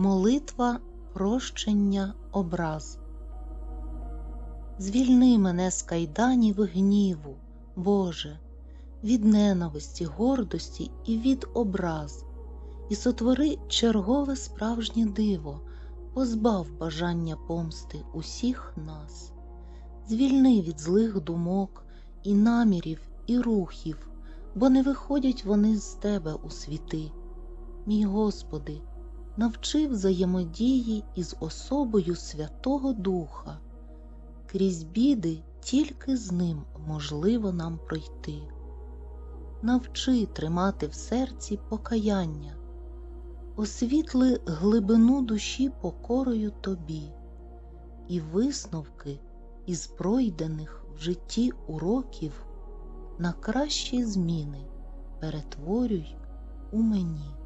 Молитва прощення образ. Звільни мене з кайданів гніву, Боже, від ненависті, гордості і від образ, і сотвори чергове справжнє диво, позбав бажання помсти усіх нас, звільни від злих думок і намірів, і рухів, бо не виходять вони з Тебе у світи. Мій Господи, навчи взаємодії із особою Святого Духа. Крізь біди тільки з ним можливо нам пройти. Навчи тримати в серці покаяння, освітли глибину душі покорою тобі, і висновки із пройдених в житті уроків на кращі зміни перетворюй у мені.